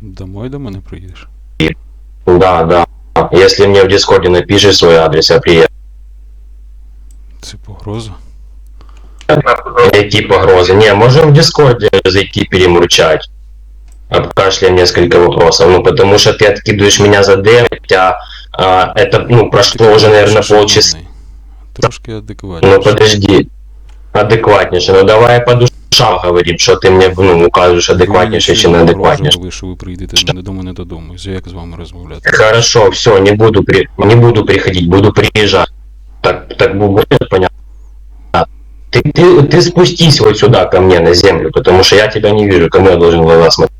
Домой до мене приїдеш? Да, да. Если мне в Дискорде напишешь свой адрес, я приеду. Це погроза. Какие погрозы? Не, можем в Дискорде зайти перемурчать. Обкашляем несколько вопросов. Ну, потому что ты откидываешь меня за ДМ, хотя а, это, ну, прошло уже, наверное, полчаса. Трошки адекватніше. Ну, подожди. Адекватнейше. Ну, давай по душам говорим, что ты мне, ну, указываешь адекватнейше, чи не адекватнейше. Ви, що ви прийдете не до мене додому. Як з вами розмовляти? Хорошо, все, не буду при... не буду приходить, буду приезжать. Так, так будет понятно. Ты, ты, ты спустись вот сюда ко мне на землю, потому что я тебя не вижу, кому я должен в глаза смотреть.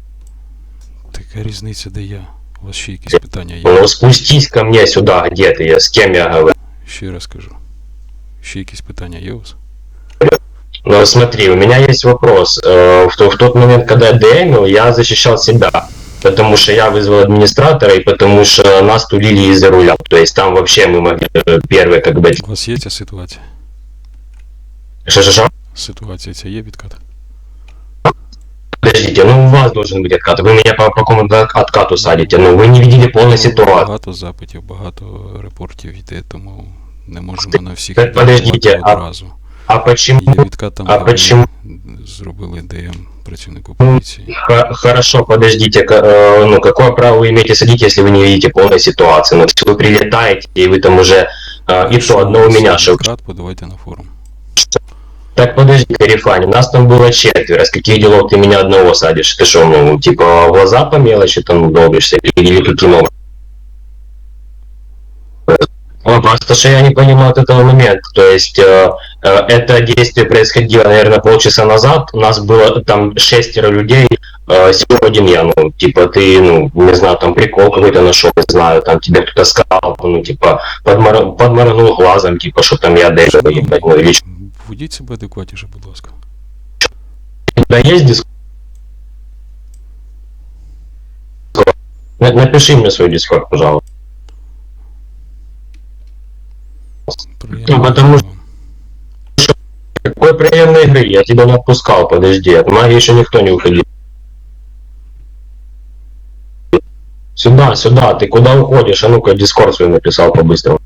Така різниця, де я. У вас ще якісь питання є? Ну спустись ко мне сюда, где ты, я с кем я говорю. Ще раз кажу. Ще якісь питання є у вас? Ну смотри, у меня есть вопрос. Э, В, то- в тот момент, когда я ДМил, я защищал себя. Потому что я вызвал администратора и потому что нас тулили из-за руля. То есть там вообще мы могли э, первые как бы... У вас є ця ситуація? Ша-ша-ша? Ситуація ця є відкат? Подождите, ну у вас должен быть откат. Вы меня по, по какому откату садите? Ну вы не видели полной ситуации. Багато запитів, багато репортів йде, тому не можемо на всіх Так, подождіть, відреагувати а- одразу. А почему? Є відкат там, а де почему? вони зробили ДМ працівнику поліції. Х- Хорошо, подождите, к- э, ну какое право вы имеете садить, если вы не видите полной ситуации? Ну, если вы прилетаете, и вы там уже, э, и Якщо то одно у вас є меня, что... відкат, подавайте на форум. Так подожди, Карифани, нас там было четверо, с каких делов ты меня одного садишь? Ты что, ну, типа, в глаза по мелочи там долбишься, или, или каким образом? Ну, просто что я не понимал вот этого момента. То есть э, э, это действие происходило, наверное, полчаса назад. У нас было там шестеро людей, э, всего один я. Ну, типа, ты, ну, не знаю, там прикол какой-то нашел, не знаю, там тебе кто-то сказал, ну, типа, подмор... подморгнул глазом, типа, что там я дэшь, ебать, ну, или Ведіть себе адекватніше, будь ласка. У тебя есть диск? На- Напиши мне свой дискорд, пожалуйста. Приємно Ну, потому вам. Приемной игры? Я тебя не отпускал, подожди. От магии еще никто не уходил. Сюда, сюда, ты куда уходишь? А ну-ка, дискорд свой написал по-быстрому.